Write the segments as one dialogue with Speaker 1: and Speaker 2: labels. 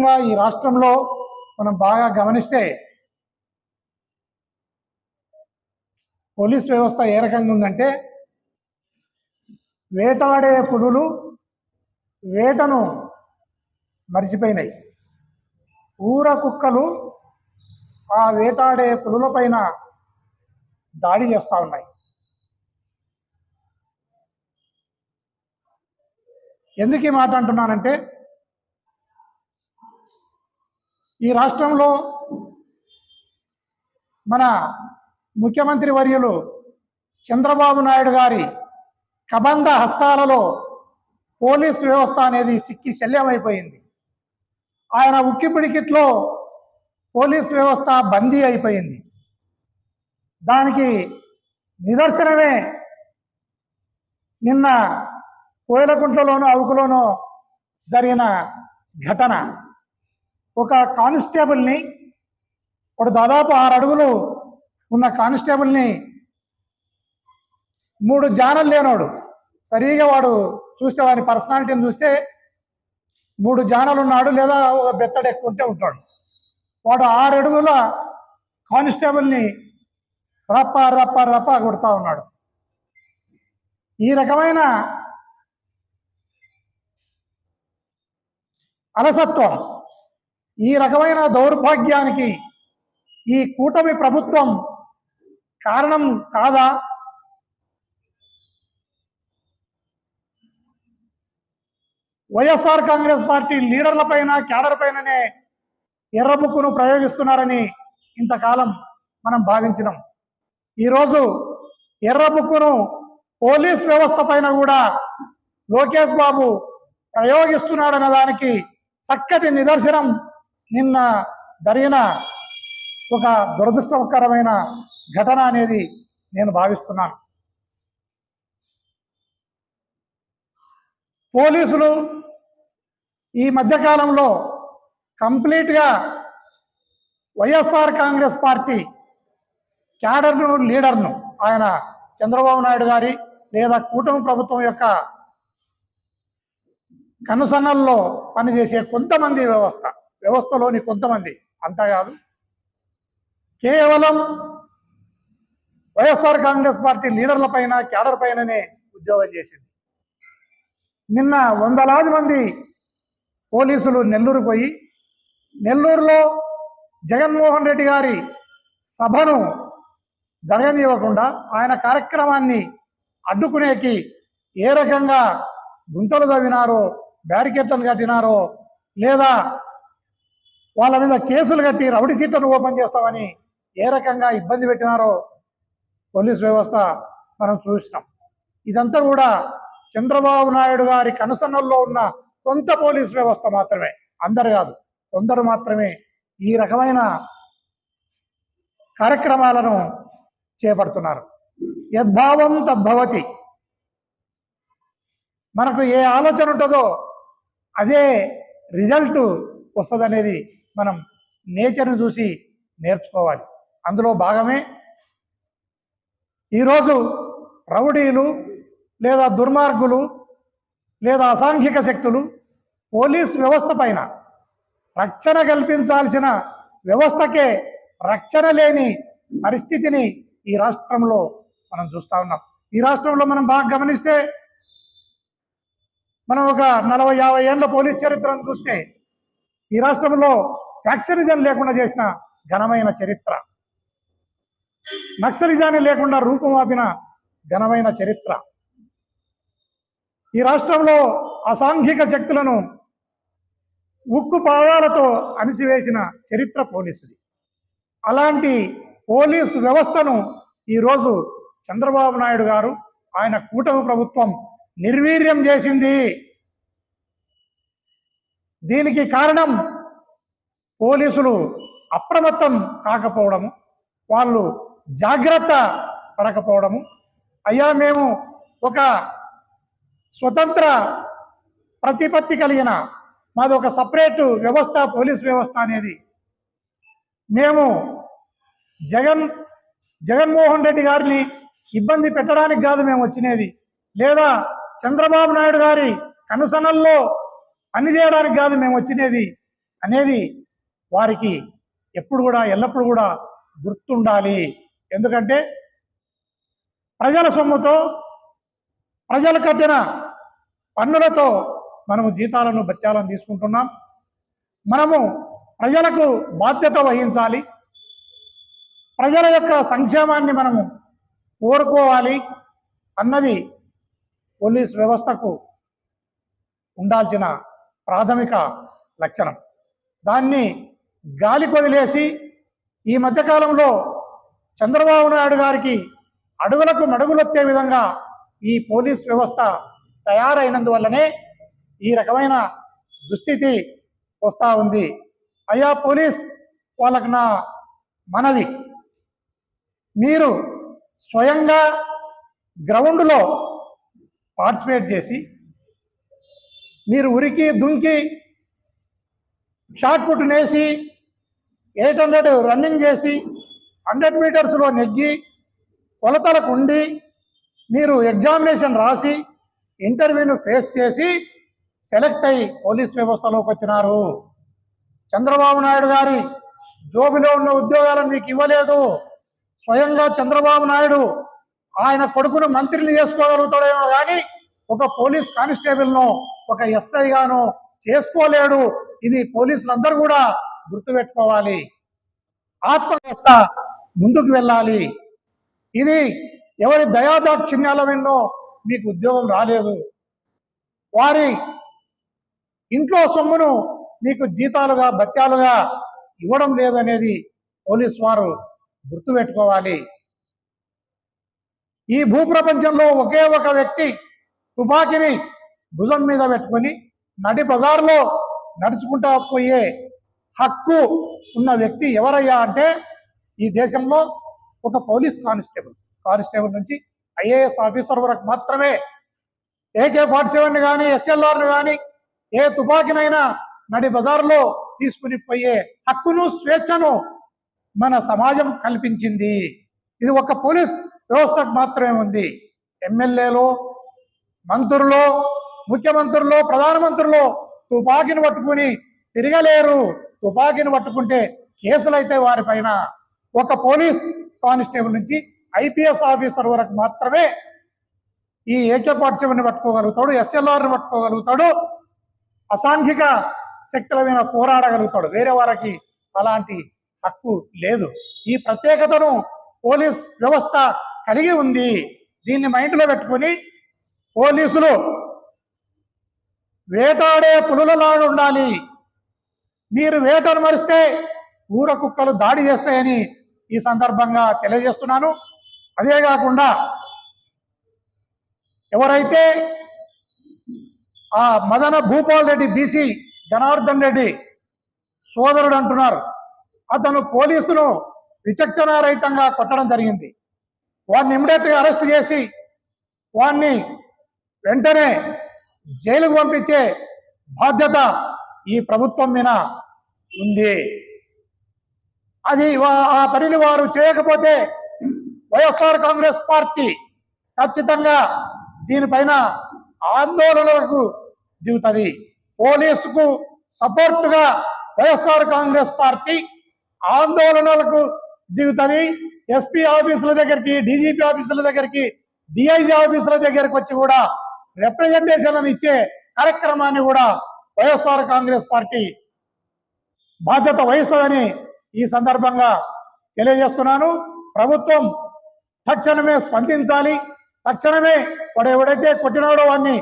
Speaker 1: ముఖ్యంగా ఈ రాష్ట్రంలో మనం బాగా గమనిస్తే పోలీస్ వ్యవస్థ ఏ రకంగా ఉందంటే వేటాడే పులులు వేటను మరిచిపోయినాయి. ఊర కుక్కలు ఆ వేటాడే పులులపైన దాడి చేస్తూ ఉన్నాయి. ఎందుకు ఈ మాట అంటున్నానంటే ఈ రాష్ట్రంలో మన ముఖ్యమంత్రి వర్యులు చంద్రబాబు నాయుడు గారి కబంధ హస్తాలలో పోలీస్ వ్యవస్థ అనేది సిక్కి శల్యమైపోయింది. ఆయన ఉక్కిపిడికిట్లో పోలీస్ వ్యవస్థ బందీ అయిపోయింది. దానికి నిదర్శనమే నిన్న కోయలకుంట్లలోనూ అవుకులోనూ జరిగిన ఘటన. ఒక కానిస్టేబుల్ని ఒక దాదాపు ఆరు అడుగులు ఉన్న కానిస్టేబుల్ని మూడు జానలు లేనోడు. సరిగా వాడు చూస్తే వాడి పర్సనాలిటీని చూస్తే మూడు జానలు ఉన్నాడు లేదా ఒక బెత్తడు ఎక్కువ ఉంటే ఉంటాడు. వాడు ఆరు అడుగుల కానిస్టేబుల్ని రప్ప రప్ప రప్ప కొడుతూ ఉన్నాడు. ఈ రకమైన అలసత్వం ఈ రకమైన దౌర్భాగ్యానికి ఈ కూటమి ప్రభుత్వం కారణం కాదా? వైఎస్ఆర్ కాంగ్రెస్ పార్టీ లీడర్ల పైన క్యాడర్ పైననే ఎర్రబుక్కును ప్రయోగిస్తున్నారని ఇంతకాలం మనం భావించినాం. ఈరోజు ఎర్రబుక్కును పోలీస్ వ్యవస్థ పైన కూడా లోకేష్ బాబు ప్రయోగిస్తున్నాడన్న దానికి చక్కటి నిదర్శనం నిన్న జరిగిన ఒక దురదృష్టకరమైన ఘటన అనేది నేను భావిస్తున్నాను. పోలీసులు ఈ మధ్యకాలంలో కంప్లీట్గా వైఎస్ఆర్ కాంగ్రెస్ పార్టీ క్యాడర్ను లీడర్ను ఆయన చంద్రబాబు నాయుడు గారి లేదా కూటమి ప్రభుత్వం యొక్క కనుసన్నల్లో పనిచేసే కొంతమంది వ్యవస్థ వ్యవస్థలోని కొంతమంది అంతా కాదు కేవలం వైఎస్ఆర్ కాంగ్రెస్ పార్టీ లీడర్ల పైన క్యాడర్ పైననే ఉద్యోగం చేసింది. నిన్న వందలాది మంది పోలీసులు నెల్లూరు పోయి నెల్లూరులో జగన్మోహన్ రెడ్డి గారి సభను జరగనివ్వకుండా ఆయన కార్యక్రమాన్ని అడ్డుకునేకి ఏ రకంగా గుంతలు తవ్వినారో బ్యారికేట్లను కట్టినారో లేదా వాళ్ళ మీద కేసులు కట్టి రౌడీ చీట్లను ఓపెన్ చేస్తామని ఏ రకంగా ఇబ్బంది పెట్టినారో పోలీస్ వ్యవస్థ మనం చూసినాం. ఇదంతా కూడా చంద్రబాబు నాయుడు గారి కనుసన్నల్లో ఉన్న కొంత పోలీస్ వ్యవస్థ మాత్రమే అందరు కాదు కొందరు మాత్రమే ఈ రకమైన కార్యక్రమాలను చేపడుతున్నారు. యద్భావం తద్భవతి. మనకు ఏ ఆలోచన ఉంటుందో అదే రిజల్ట్ వస్తుందనేది మనం నేచర్ని చూసి నేర్చుకోవాలి. అందులో భాగమే ఈరోజు రౌడీలు లేదా దుర్మార్గులు లేదా అసాంఘిక శక్తులు పోలీస్ వ్యవస్థ పైన రక్షణ కల్పించాల్సిన వ్యవస్థకే రక్షణ లేని పరిస్థితిని ఈ రాష్ట్రంలో మనం చూస్తా ఉన్నాం. ఈ రాష్ట్రంలో మనం బాగా గమనిస్తే మనం ఒక నలభై యాభై ఏళ్ళ పోలీస్ చరిత్రను చూస్తే ఈ రాష్ట్రంలో ఫ్యాక్చరిజం లేకుండా చేసిన ఘనమైన చరిత్ర. నక్సలిజాన్ని లేకుండా రూపుమాపిన ఘనమైన చరిత్ర. ఈ రాష్ట్రంలో అసాంఘిక శక్తులను ఉక్కు పాదాలతో అణిసివేసిన చరిత్ర పోలీసుది. అలాంటి పోలీసు వ్యవస్థను ఈరోజు చంద్రబాబు నాయుడు గారు ఆయన కూటమి ప్రభుత్వం నిర్వీర్యం చేసింది. దీనికి కారణం పోలీసులు అప్రమత్తం కాకపోవడము వాళ్ళు జాగ్రత్త పడకపోవడము. అయ్యా మేము ఒక స్వతంత్ర ప్రతిపత్తి కలిగిన మాది ఒక సపరేటు వ్యవస్థ పోలీస్ వ్యవస్థ అనేది. మేము జగన్ జగన్మోహన్ రెడ్డి గారిని ఇబ్బంది పెట్టడానికి కాదు మేము వచ్చినది. లేదా చంద్రబాబు నాయుడు గారి కనుసనల్లో పనిచేయడానికి కాదు మేము వచ్చినది అనేది వారికి ఎప్పుడు కూడా ఎల్లప్పుడు కూడా గుర్తుండాలి. ఎందుకంటే ప్రజల సొమ్ముతో ప్రజలు కట్టిన పన్నులతో మనము జీతాలను బత్యాలను తీసుకుంటున్నాం. మనము ప్రజలకు బాధ్యత వహించాలి. ప్రజల యొక్క సంక్షేమాన్ని మనము కోరుకోవాలి అన్నది పోలీస్ వ్యవస్థకు ఉండాల్సిన ప్రాథమిక లక్షణం. దాన్ని గాలి కొదిలేసి ఈ మధ్యకాలంలో చంద్రబాబు నాయుడు గారికి అడుగులకు మడుగులొత్తే విధంగా ఈ పోలీస్ వ్యవస్థ తయారైనందువల్లనే ఈ రకమైన దుస్థితి వస్తూ ఉంది. అయ్యా పోలీస్ వాళ్ళకు నా మనవి. మీరు స్వయంగా గ్రౌండ్లో పార్టిసిపేట్ చేసి మీరు ఉరికి దుంకి షార్ట్ పుట్ నేసి ఎయిట్ హండ్రెడ్ రన్నింగ్ చేసి హండ్రెడ్ మీటర్స్లో నెగ్గి కొలతలకు ఉండి మీరు ఎగ్జామినేషన్ రాసి ఇంటర్వ్యూను ఫేస్ చేసి సెలెక్ట్ అయ్యి పోలీస్ వ్యవస్థలోకి వచ్చినారు. చంద్రబాబు నాయుడు గారి జోబిలో ఉన్న ఉద్యోగాలను మీకు ఇవ్వలేదు. స్వయంగా చంద్రబాబు నాయుడు ఆయన కొడుకును మంత్రిని చేసుకోగలుగుతాడేమో కానీ ఒక పోలీస్ కానిస్టేబుల్ను ఒక ఎస్ఐగాను చేసుకోలేడు. ఇది పోలీసులందరూ కూడా గుర్తుపెట్టుకోవాలి. ఆత్మవ్యవస్థ ముందుకు వెళ్ళాలి. ఇది ఎవరి దయాదాక్షిణ్యాల విన్నో మీకు ఉద్యోగం రాలేదు. వారి ఇంట్లో సొమ్మును మీకు జీతాలుగా భత్యాలుగా ఇవ్వడం లేదనేది పోలీస్ వారు గుర్తుపెట్టుకోవాలి. ఈ భూప్రపంచంలో ఒకే ఒక వ్యక్తి తుపాకీని భుజం మీద పెట్టుకొని నడి బజార్లో నడుచుకుంటా పోయే హక్కు ఉన్న వ్యక్తి ఎవరయ్యా అంటే ఈ దేశంలో ఒక పోలీస్ కానిస్టేబుల్. కానిస్టేబుల్ నుంచి ఐఏఎస్ ఆఫీసర్ వరకు మాత్రమే ఏకే ఫార్టీ సెవెన్ కానీ ఎస్ఎల్ఆర్ని కానీ ఏ తుపాకీనైనా నడి బజార్లో తీసుకుని పోయే హక్కును స్వేచ్ఛను మన సమాజం కల్పించింది. ఇది ఒక పోలీస్ వ్యవస్థకు మాత్రమే ఉంది. ఎమ్మెల్యేలు మంత్రులు ముఖ్యమంత్రులు ప్రధానమంత్రులు తుపాకీని పట్టుకుని తిరగలేరు. తుపాకీని పట్టుకుంటే కేసులైతే వారిపైన. ఒక పోలీస్ కానిస్టేబుల్ నుంచి ఐపీఎస్ ఆఫీసర్ వరకు మాత్రమే ఈ ఏకే ఫార్టీ పట్టుకోగలుగుతాడు ఎస్ఎల్ఆర్ని పట్టుకోగలుగుతాడు అసాంఘిక శక్తుల మీద పోరాడగలుగుతాడు. వేరే వారికి అలాంటి హక్కు లేదు. ఈ ప్రత్యేకతను పోలీస్ వ్యవస్థ కలిగి ఉంది. దీన్ని మైండ్లో పెట్టుకుని పోలీసులు వేటాడే పులులలాగా ఉండాలి. మీరు వేటను మరిస్తే ఊర కుక్కలు దాడి చేస్తాయని ఈ సందర్భంగా తెలియజేస్తున్నాను. అదే కాకుండా ఎవరైతే ఆ మదన భూపాల్ రెడ్డి బీసీ జనార్దన్ రెడ్డి సోదరుడు అంటున్నారు అతను పోలీసులు విచక్షణారహితంగా కొట్టడం జరిగింది. వాడిని ఇమ్మీడియట్గా అరెస్ట్ చేసి వాడిని వెంటనే జైలుకు పంపించే బాధ్యత ఈ ప్రభుత్వం మీద ఉంది. అది ఆ పనిని వారు చేయకపోతే వైఎస్ఆర్ కాంగ్రెస్ పార్టీ ఖచ్చితంగా దీనిపైన ఆందోళనలకు దిగుతుంది. పోలీసుకు సపోర్టుగా వైఎస్ఆర్ కాంగ్రెస్ పార్టీ ఆందోళనలకు దిగుతుంది. ఎస్పీ ఆఫీసుల దగ్గరికి డీజీపీ ఆఫీసుల దగ్గరికి డిఐజీ ఆఫీసుల దగ్గరికి వచ్చి కూడా రిప్రజెంటేషన్ ఇచ్చే కార్యక్రమాన్ని కూడా వైఎస్ఆర్ కాంగ్రెస్ పార్టీ బాధ్యత వహిస్తుందని ఈ సందర్భంగా తెలియజేస్తున్నాను. ప్రభుత్వం తక్షణమే స్పందించాలి. తక్షణమే వాడు ఎవడైతే కొట్టినాడో వాడిని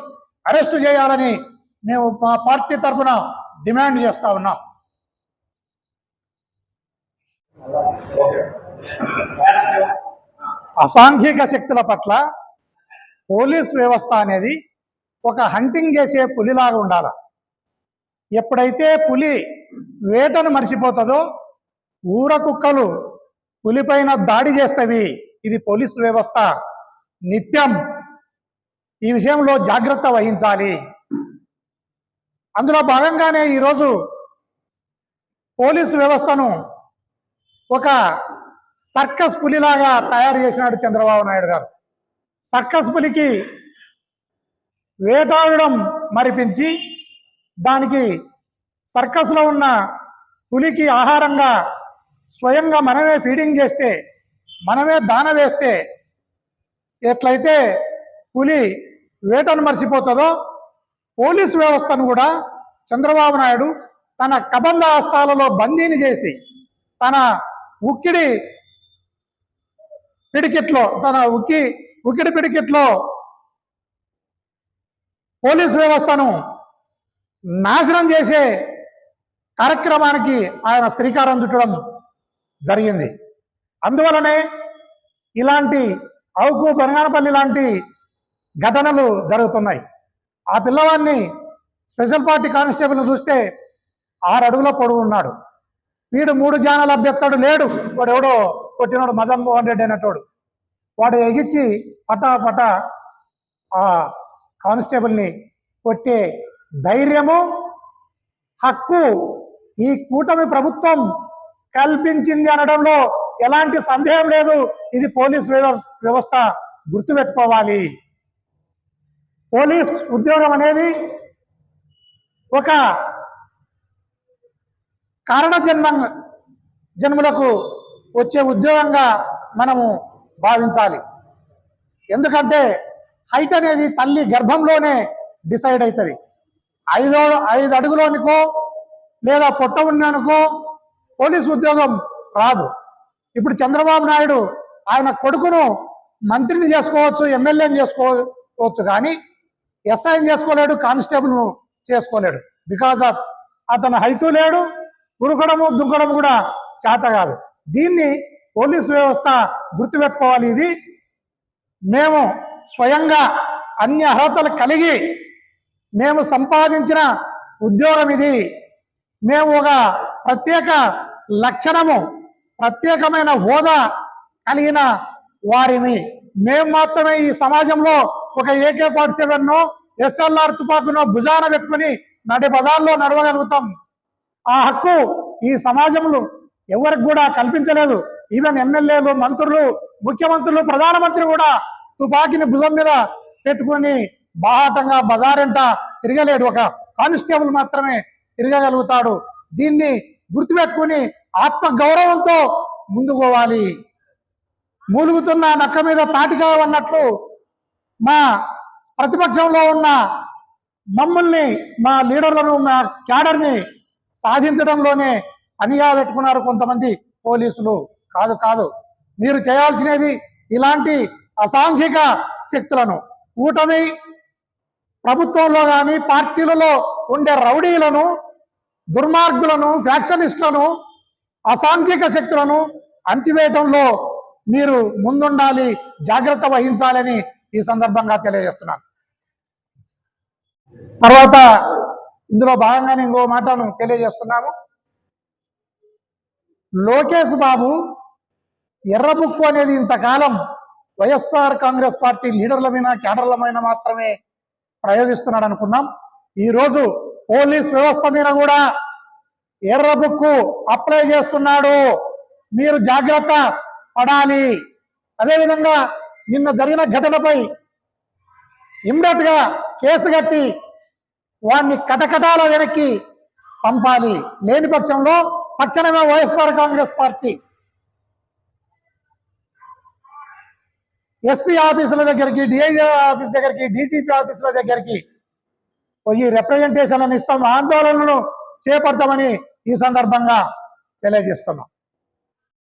Speaker 1: అరెస్ట్ చేయాలని మేము మా పార్టీ తరఫున డిమాండ్ చేస్తా ఉన్నాం. అసాంఘిక శక్తుల పట్ల పోలీస్ వ్యవస్థ అనేది ఒక హంటింగ్ చేసే పులిలాగా ఉండాలి? ఎప్పుడైతే పులి వేటను మర్చిపోతుందో ఊర కుక్కలు పులిపైన దాడి చేస్తవి. ఇది పోలీస్ వ్యవస్థ నిత్యం ఈ విషయంలో జాగ్రత్త వహించాలి. అందులో భాగంగానే ఈరోజు పోలీసు వ్యవస్థను ఒక సర్కస్ పులిలాగా తయారు చేసినాడు చంద్రబాబు నాయుడు గారు. సర్కస్ పులికి వేటాడడం మరిపించి దానికి సర్కస్లో ఉన్న పులికి ఆహారంగా స్వయంగా మనమే ఫీడింగ్ చేస్తే మనమే దాన వేస్తే ఎట్లయితే పులి వేటను మర్చిపోతుందో పోలీస్ వ్యవస్థను కూడా చంద్రబాబు నాయుడు తన కబంధ హస్తాలలో బందీని చేసి తన ఉక్కిడి పిడికిట్లో తన ఉక్కి ఉకిడి పిడికిట్లో పోలీసు వ్యవస్థను నాశనం చేసే కార్యక్రమానికి ఆయన శ్రీకారం చుట్టడం జరిగింది. అందువలనే ఇలాంటి అవుకు బెనగానపల్లి లాంటి ఘటనలు జరుగుతున్నాయి. ఆ పిల్లవాడిని స్పెషల్ పార్టీ కానిస్టేబుల్ చూస్తే ఆరు అడుగుల పొడుగు ఉన్నాడు. వీడు మూడు జానాల లభ్యతడు లేడు. వాడు ఎవడో కొట్టినాడు. మదన్ మోహన్ రెడ్డి అనేటోడు. వాడు ఎగిచ్చి పటా పటా ఆ కానిస్టేబుల్ని కొట్టే ధైర్యము హక్కు ఈ కూటమి ప్రభుత్వం కల్పించింది అనడంలో ఎలాంటి సందేహం లేదు. ఇది పోలీస్ వ్యవస్థ గుర్తుపెట్టుకోవాలి. పోలీస్ ఉద్యోగం అనేది ఒక కారణ జన్మ జన్ములకు వచ్చే ఉద్యోగంగా మనము భావించాలి. ఎందుకంటే హైట్ అనేది తల్లి గర్భంలోనే డిసైడ్ అవుతుంది ఐదో ఐదు అడుగులోనికో లేదా పొట్ట ఉన్నానుకో పోలీస్ ఉద్యోగం రాదు. ఇప్పుడు చంద్రబాబు నాయుడు ఆయన కొడుకును మంత్రిని చేసుకోవచ్చు ఎమ్మెల్యేని చేసుకోవచ్చు కానీ ఎస్ఐని చేసుకోలేడు కానిస్టేబుల్ను చేసుకోలేడు. బికాజ్ ఆఫ్ అతను హైటు లేడు ఉరుకడము దుంకడము కూడా చేత కాదు. దీన్ని పోలీసు వ్యవస్థ గుర్తుపెట్టుకోవాలి ఇది. మేము స్వయంగా అన్ని అర్హతలు కలిగి మేము సంపాదించిన ఉద్యోగం ఇది. మేము ఒక ప్రత్యేక లక్షణము ప్రత్యేకమైన హోదా కలిగిన వారిని. మేము మాత్రమే ఈ సమాజంలో ఒక ఏకే ఫార్టీ సెవెన్ను ఎస్ఎల్ఆర్ తుపాకును భుజాన పెట్టుకుని నడి పదాల్లో నడవగలుగుతాం. ఆ హక్కు ఈ సమాజంలో ఎవరికి కూడా కల్పించలేదు. ఈవెన్ ఎమ్మెల్యేలు మంత్రులు ముఖ్యమంత్రులు ప్రధానమంత్రి కూడా తుపాకీని భుజం మీద పెట్టుకొని బాహాటంగా బజారంట తిరగలేడు. ఒక కానిస్టేబుల్ మాత్రమే తిరగగలుగుతాడు. దీన్ని గుర్తుపెట్టుకుని ఆత్మ గౌరవంతో మూలుగుతున్న నక్క మీద తాటిగా అన్నట్లు మా ప్రతిపక్షంలో ఉన్న మమ్మల్ని మా లీడర్లను మా క్యాడర్ని సాధించడంలోనే అనిగా పెట్టుకున్నారు కొంతమంది పోలీసులు. కాదు కాదు. మీరు చేయాల్సినది ఇలాంటి అసాంఘిక శక్తులను కూటమి ప్రభుత్వంలో కానీ పార్టీలలో ఉండే రౌడీలను దుర్మార్గులను ఫ్యాక్షనిస్టులను అసాంఘిక శక్తులను అంచివేయటంలో మీరు ముందుండాలి జాగ్రత్త వహించాలని ఈ సందర్భంగా తెలియజేస్తున్నాను. తర్వాత ఇందులో భాగంగానే ఇంకో మాటను తెలియజేస్తున్నాము. లోకేష్ బాబు ఎర్రబుక్కు అనేది ఇంతకాలం వైఎస్ఆర్ కాంగ్రెస్ పార్టీ లీడర్ల మీద క్యాడర్ల మీద మాత్రమే ప్రయోగిస్తున్నాడు అనుకున్నాం. ఈరోజు పోలీస్ వ్యవస్థ మీద కూడా ఎర్ర బుక్కు అప్లై చేస్తున్నాడు. మీరు జాగ్రత్త పడాలి. అదేవిధంగా నిన్న జరిగిన ఘటనపై ఇమ్మీడియట్గా కేసు కట్టి వాడిని కటకటాల వెనక్కి పంపాలి. లేని పక్షంలో తక్షణమే వైఎస్ఆర్ కాంగ్రెస్ పార్టీ ఎస్పీ ఆఫీసుల దగ్గరికి డిఐజీ ఆఫీస్ దగ్గరికి డీసీపీ ఆఫీసుల దగ్గరికి పోయి రిప్రజెంటేషన్ ఇస్తాం. ఆందోళనలు చేపడతామని ఈ సందర్భంగా తెలియజేస్తున్నాం.